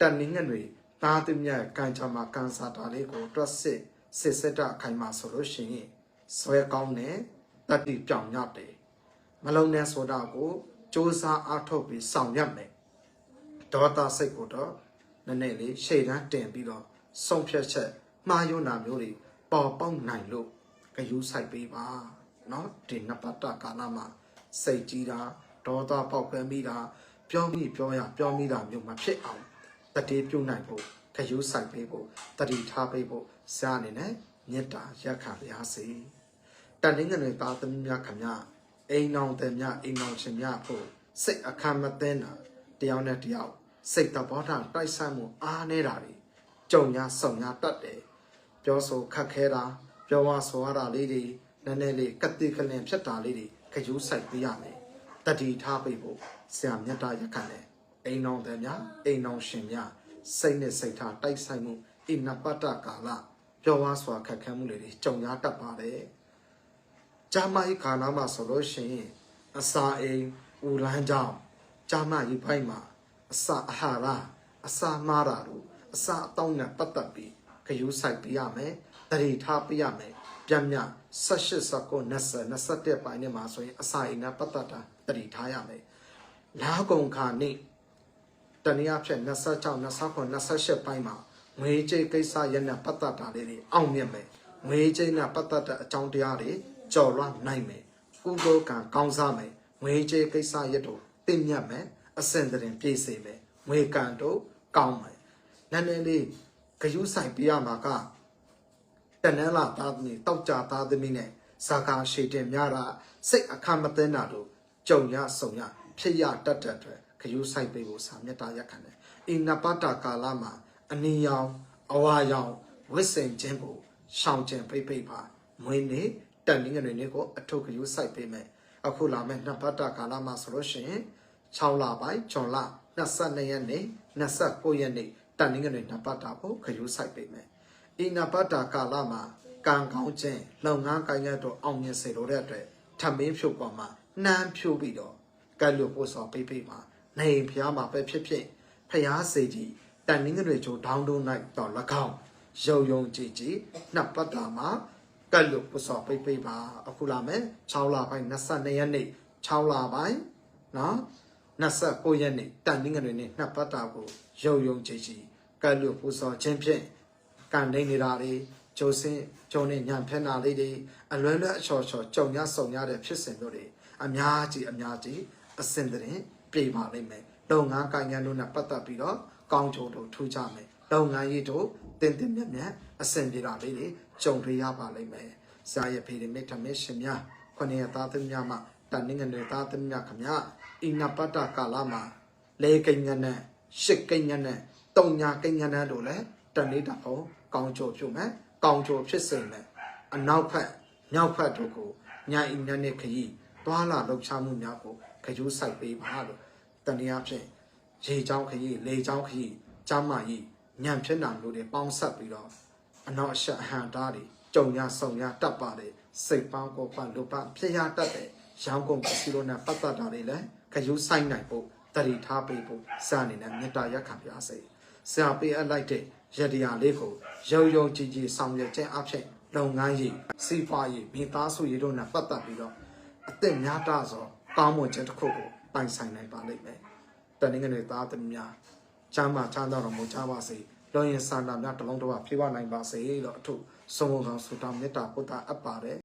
တန်နင်းငယ်တွေသားသမီးရဲ့ကံကြမ္မာကံစားတာလေးကိုတွတ်စစ်စစ်စစ်တအခိုင်မှာဆိုလို့ရှိရင်ဆွဲကောင်းတယ်တတိပြောင်ညတ်တယ်မလုံးနဲ့ဆိုတာကိုစူးစမ်းအားထုတ်ပြီးဆောင်ရွက်မယ်ဒေါသစိတ်ကိုတော့နည်းနည်းလေးရှေ့တန်းတင်ပြီးတော့ဆုံးဖြတ်ချက်မှားယွန်းတာမျိုးတွေပေါ်ပေါက်နိုင်လို့ဂယူးဆိုင်ပေးပါเนาะဒီနပတ္တကာလမှာစိတ်ကြီးတာဒေါသပေါက်ကွဲမိတာပြောမိပြောရပြောမိတာမျိုးမဖြစ်အောင် တတိပြုတ်နိုင်ဖို့ဂယူးဆိုင်ပေးဖို့တတိထားပေးဖို့စအနေနဲ့မေတ္တာရက်ခံပါစေတန်တင်းငယ်တွေသားသမီးများခမအိမ်အောင်တယ်များအိမ်အောင်ရှင်များဖို့စိတ်အခမ်းမသိတာတယောက်နဲ့တယောက်စိတ်တဘောထားတိုက်ဆိုင်မှုအားနေတာတွေကြုံညာဆုံညာတတ်တယ်ပြောဆိုခက်ခဲတာပြောဝဆိုရတာလေးတွေနည်းနည်းလေးကတိကလင်ဖြစ်တာလေးတွေခရူးဆိုင်ပေးရမယ်တတိထားပေးဖို့ဆရာမြတ်တာရက်ခံတယ် အိမ်အောင်တယ်များအိမ်အောင်ရှင်များစိတ်နဲ့စိတ်ထားတိုက်ဆိုင်မှုအိနပတ္တကာလပြောဝဆိုခက်ခဲမှုတွေကြုံညာတတ်ပါတယ်ဂျာမကြီးခါနာမှာဆိုလို့ရှိရင်အစာအိမ်ဦးလန်းကြောင်းဂျာမကြီးဖိုက်မှာအစာအာဟာရအစာမားတာတို့အစာအတောင်းနဲ့ပတ်သက်ပြီးခရူးဆိုင်ပြရမယ်တတိထားပြရမယ်ပြန်မြ18စကော20 21ပိုင်းနဲ့မှာဆိုရင်အစာအိမ်နဲ့ပတ်သက်တာတတိထားရမယ်လာကုံခါနေ့တ နည်းအားဖြင့်26 29 28ပိုင်းမှာငွေကြေးကိစ္စရက်နဲ့ပတ်သက်တာလေးတွေအောင်မြင်မယ်ငွေကြေးနဲ့ပတ်သက်တဲ့အကြောင်းတရားတွေကြော်လွှမ်းနိုင်မယ်ကုသိုလ်ကံကောင်းစားမယ်ငွေကြေးကိစ္စရက်တို့တင့်မြတ်မယ်အစင်တရင်ပြည့်စုံမယ်ငွေကံတို့ကောင်းမယ်နည်းနည်းလေးဂယုဆိုင်ပြရမှာကတနန်းလာသားသမီးတောက်ကြသားသမီးနဲ့ဇာကာရှိတင်များတာစိတ်အခမ်းမသိတာတို့ကြုံရဆုံရဖြစ်ရတတ်တဲ့အတွက် ဂယုဆိုင်ပေးဖို့စာမေတ္တာရက်ခံတယ်အိနပတ္တကာလမှာအနီရောင်အဝါရောင်ဝိစင်ခြင်းကိုရှောင်ကျင်ပိတ်ပိတ်ပါမွေးနေ့တန်နင်းငယ်တွေကိုအထုပ်ကယူဆိုင်ပေးမယ်အခုလာမယ့်နှစ်ပတ်တာကာလမှာဆိုလို့ရှိရင်6လပိုင်းဂျွန်လ22ရက်နေ့29ရက်နေ့တန်နင်းငယ်တွေနှစ်ပတ်တာကိုခယူဆိုင်ပေးမယ်ဤနှစ်ပတ်တာကာလမှာကံကောင်းခြင်းလုပ်ငန်းကိုင်ရတော့အောင်မြင်စေလို့တဲ့အတွက်ထမင်းဖြုတ်ပေါ်မှာနှမ်းဖြုတ်ပြီးတော့ကဲလို့ပို့ဆောင်ပေးပေးပါ နေဖျားမှာပဲဖြစ်ဖြစ်ဖျားစေကြီးတန်နင်းငယ်တွေချိုဒေါင်းတုံးလိုက်တော့၎င်းရုံယုံကြည်ကြည်နှစ်ပတ်တာမှာကတ်လို့ပစောပိတ်ပိတ်ပါအခုလာမယ်6လပိုင်း22ရက်နေ့6လပိုင်းနော်29ရက်နေ့တန်တင်းငွေနေ့နှစ်ပတ်တာကိုရုံယုံကြည်ကြည်ကတ်လို့ပစောခြင်းဖြင့်ကန်နေနေတာတွေဂျိုစင်းဂျုံနဲ့ညံဖက်နာလေးတွေအလွယ်လွယ်အချော်ချော်ကြုံရဆုံရတဲ့ဖြစ်စဉ်တို့တွေအများကြီးအများကြီးအစင်တဲ့ ပြေပါလိမ့်မယ်လုပ်ငန်းကိုင်ငန်းတို့နဲ့ပတ်သက်ပြီးတော့ကောင်းကျိုးတို့ထူးကြမယ်လုပ်ငန်းရေးတို့တင်တင်မြတ်မြတ်အစင်ပြေတာလေးတွေကြုံတွေ့ရပါလိမ့်မယ်ဇာယဖေရမိထမေရှင်များခொနေသားသမီးများမှတန်ငငနေသားသမီးများခမအိနပတ္တကာလမှာလေကိညာနဲ့ရှစ်ကိညာနဲ့တုံညာကိညာနဲ့တို့လည်းတန်လေးတောင်ကောင်းချိုဖြစ်မယ်ကောင်းချိုဖြစ်စေမယ်အနောက်ဖက်မြောက်ဖက်တို့ကိုညာအိညာနဲ့ခရီးသွားလာလှုပ်ရှားမှုများကိုခ ကျိုးဆိုင်ပေးပါလို့တနည်းအားဖြင့်ရေချောင်းခရီးလေချောင်းခရီးကျမ်းမာရေးညံဖြစ်နာလို့တွေပေါင်းဆက်ပြီးတော့အနောက်အရှက်အဟံတားတွေကြုံရဆုံရတတ်ပါတယ်စိတ်ပေါင်းကိုပတ်လို့ပတ်ဖြစ်ရတတ်တယ်ရောင်းကုန်ပစ္စည်းတို့နဲ့ပတ်သက်တာတွေလည်းခရုဆိုင်နိုင်ဖို့တတိထားပေးဖို့စအနေနဲ့မေတ္တာရက်ခံပြစေဆရာပေးအပ်လိုက်တဲ့ရတရားလေးကိုရုံရုံကြည်ကြည်ဆောင်ရွက်ခြင်းအဖြစ်လုပ်ငန်းရေးစီးပွားရေးမိသားစုရေးတို့နဲ့ပတ်သက်ပြီးတော့အသက်များတာဆို ကောင်းမွန်ခြင်းတစ်ခုကိုပိုင်ဆိုင်နိုင်ပါလိမ့်မယ်တနင်္ဂနွေသားသမီးများချမ်းသာချမ်းသာတော်မူကြပါစေလောရင်ဆန္ဒများတလုံးတစ်ပါးဖြည့်ဝနိုင်ပါစေလို့အထုဆုံးမကောင်ဆုတောင်းမေတ္တာပို့တာအပ်ပါတယ်